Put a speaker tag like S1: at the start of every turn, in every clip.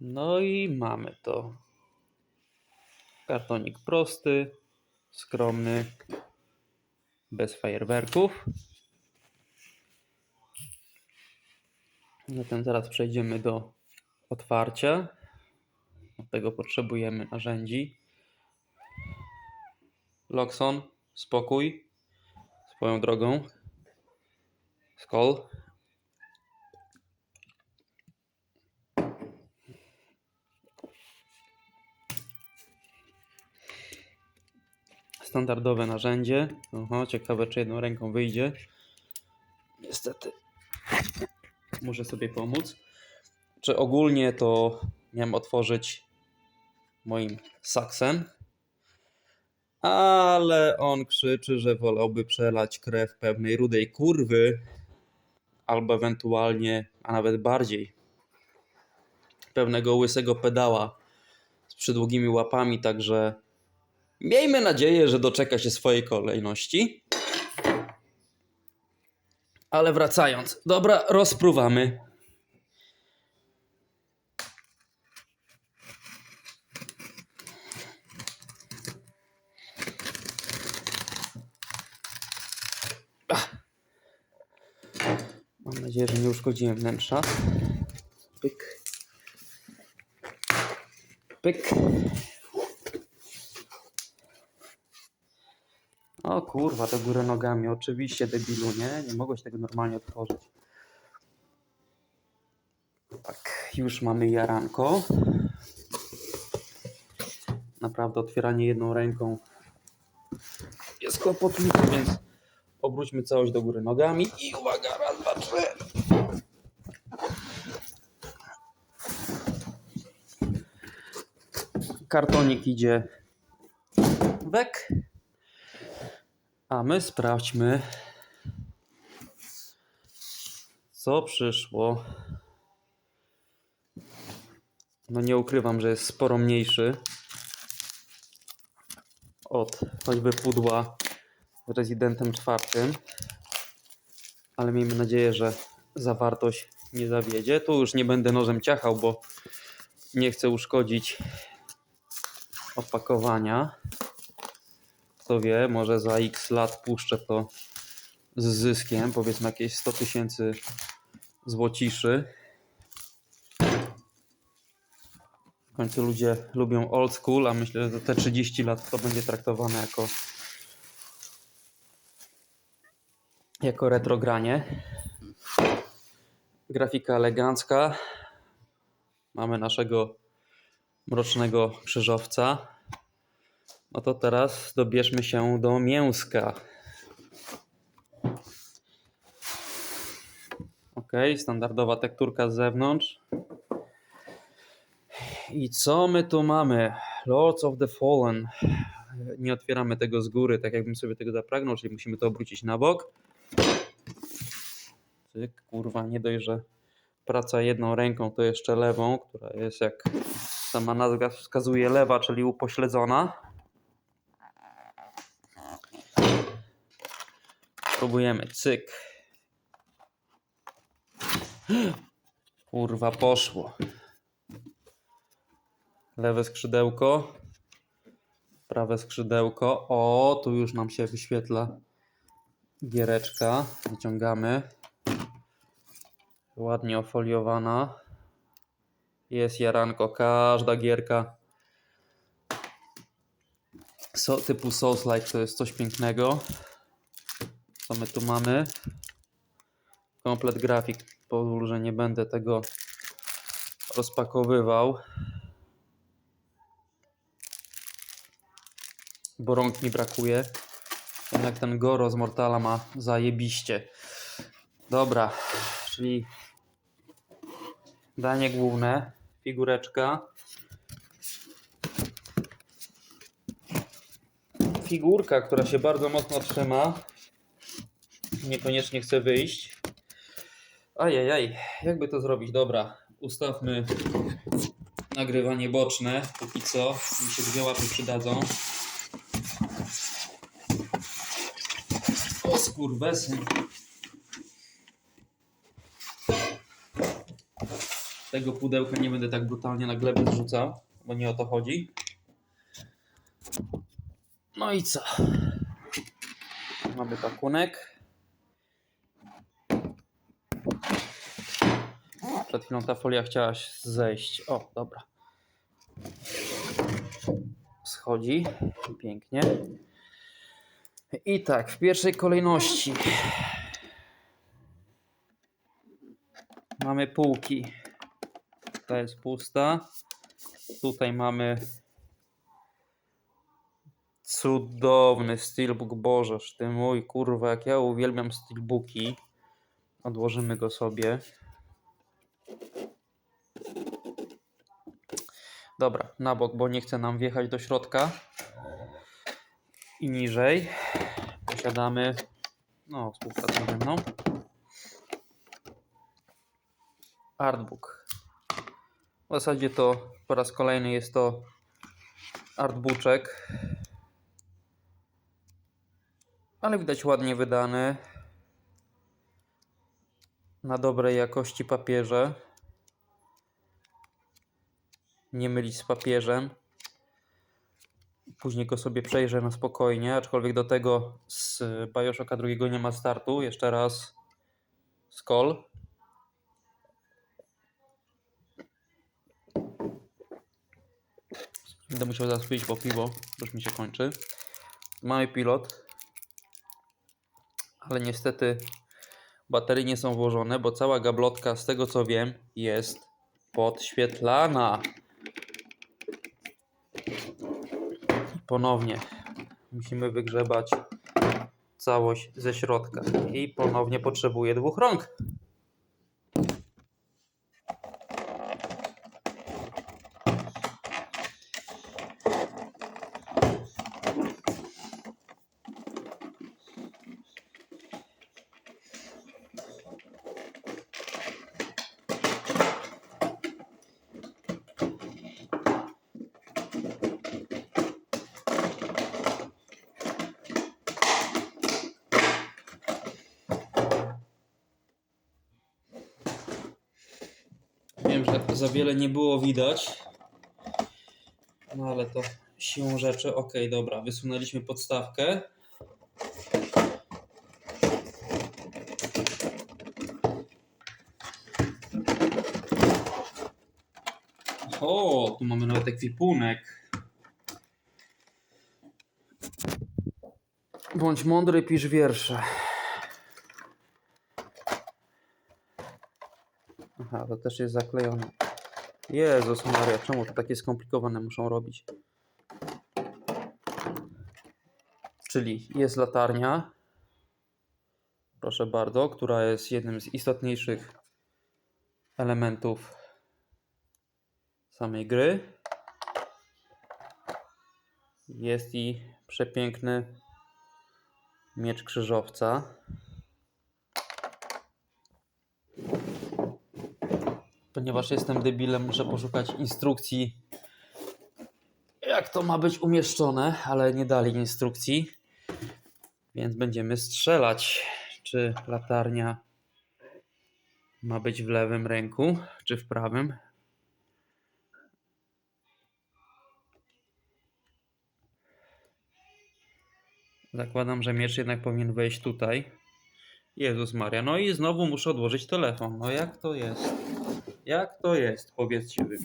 S1: No i mamy to. Kartonik prosty, skromny, bez fajerwerków. Zatem zaraz przejdziemy do otwarcia. Do tego potrzebujemy narzędzi. Loxon, spokój. Swoją drogą. Skol. Standardowe narzędzie. Oho, ciekawe czy jedną ręką wyjdzie. Niestety. Muszę sobie pomóc. Czy ogólnie to miałem otworzyć moim saksem. Ale on krzyczy, że wolałby przelać krew pewnej rudej kurwy. Albo ewentualnie, a nawet bardziej, pewnego łysego pedała z przydługimi łapami, także miejmy nadzieję, że doczeka się swojej kolejności. Ale wracając, dobra, rozpruwamy. Ach. Mam nadzieję, że nie uszkodziłem wnętrza. Pyk. Pyk. Kurwa, to górę nogami. Oczywiście, debilu, nie? Nie mogłeś tego normalnie otworzyć. Tak, już mamy jaranko. Naprawdę otwieranie jedną ręką jest kłopotliwe, więc obróćmy całość do góry nogami i uwaga, raz, dwa, trzy. Kartonik idzie wek. A my sprawdźmy, co przyszło. No nie ukrywam, że jest sporo mniejszy od choćby pudła z rezydentem czwartym. Ale miejmy nadzieję, że zawartość nie zawiedzie. Tu już nie będę nożem ciachał, bo nie chcę uszkodzić opakowania. Kto wie, może za x lat puszczę to z zyskiem, powiedzmy jakieś 100 tysięcy złociszy. W końcu ludzie lubią old school, a myślę, że te 30 lat to będzie traktowane jako jako retrogranie. Grafika elegancka. Mamy naszego mrocznego krzyżowca. No to teraz dobierzmy się do mięska. Ok, standardowa tekturka z zewnątrz. I co my tu mamy? Lords of the Fallen. Nie otwieramy tego z góry, tak jakbym sobie tego zapragnął, czyli musimy to obrócić na bok. Cyk, kurwa, nie dość, że praca jedną ręką, to jeszcze lewą, która jest jak sama nazwa wskazuje lewa, czyli upośledzona. Próbujemy, cyk. Kurwa, poszło. Lewe skrzydełko. Prawe skrzydełko. O, tu już nam się wyświetla giereczka. Wyciągamy. Ładnie ofoliowana. Jest jaranko. Każda gierka so, typu Souls-like to jest coś pięknego. Co my tu mamy? Komplet grafik. Pozwól, że nie będę tego rozpakowywał. Bo rąk mi brakuje. Jednak ten Goro z Mortala ma zajebiście. Dobra, czyli danie główne, figureczka. Figurka, która się bardzo mocno trzyma. Niekoniecznie chce wyjść. Ajajaj, jakby to zrobić? Dobra, ustawmy nagrywanie boczne. Póki co mi się dwie łapy przydadzą. O skurwesy. Tego pudełka nie będę tak brutalnie na glebę zrzucał, bo nie o to chodzi. No i co? Mamy pakunek. Przed chwilą ta folia chciała zejść. O, dobra. Schodzi. Pięknie. I tak, w pierwszej kolejności mamy półki. Ta jest pusta. Tutaj mamy cudowny steelbook. Bożeż ty mój, kurwa, jak ja uwielbiam steelbooki. Odłożymy go sobie. Dobra, na bok, bo nie chce nam wjechać do środka. I niżej posiadamy, no, współpracę ze mną. Artbook. W zasadzie to po raz kolejny jest to artbooczek. Ale widać ładnie wydany. Na dobrej jakości papierze. Nie mylić z papieżem. Później go sobie przejrzę na spokojnie, aczkolwiek do tego z Bioshocka drugiego nie ma startu. Jeszcze raz Skol. Będę musiał zaraz wyjść po piwo, bo już mi się kończy. Mamy pilot, ale niestety baterie nie są włożone, bo cała gablotka, z tego co wiem, jest podświetlana. Ponownie musimy wygrzebać całość ze środka i ponownie potrzebuję dwóch rąk. Że za wiele nie było widać. No ale to siłą rzeczy. Ok, dobra, wysunęliśmy podstawkę. O, tu mamy nawet ekwipunek. Bądź mądry, pisz wiersze. To też jest zaklejone. Jezus Maria, czemu to takie skomplikowane muszą robić? Czyli jest latarnia, proszę bardzo, która jest jednym z istotniejszych elementów samej gry. Jest i przepiękny miecz krzyżowca. Ponieważ jestem debilem, muszę poszukać instrukcji, jak to ma być umieszczone, ale nie dali instrukcji. Więc będziemy strzelać, czy latarnia ma być w lewym ręku, czy w prawym. Zakładam, że miecz jednak powinien wejść tutaj. Jezus Maria, no i znowu muszę odłożyć telefon. No jak to jest? Jak to jest? Powiedzcie wy.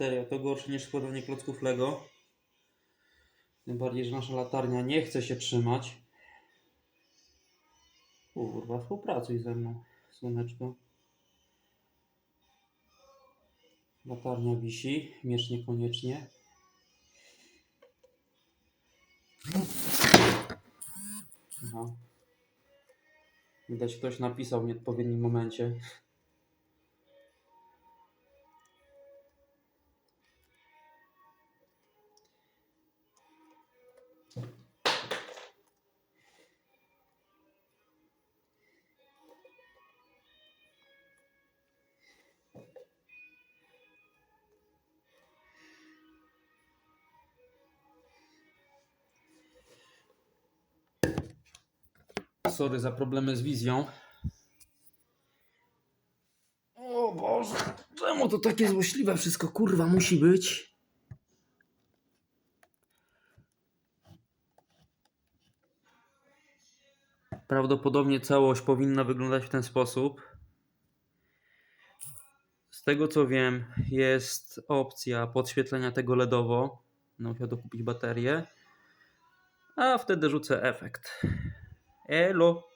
S1: Serio, to gorsze niż składanie klocków Lego. Tym bardziej, że nasza latarnia nie chce się trzymać. Kurwa, współpracuj ze mną, słoneczko. Latarnia wisi, miecz niekoniecznie. Aha. Widać ktoś napisał w nieodpowiednim momencie. Sorry za problemy z wizją. O Boże, czemu to takie złośliwe wszystko kurwa musi być? Prawdopodobnie całość powinna wyglądać w ten sposób. Z tego co wiem, jest opcja podświetlenia tego LEDowo. No, musiał dokupić baterię. A wtedy rzucę efekt. É Hello.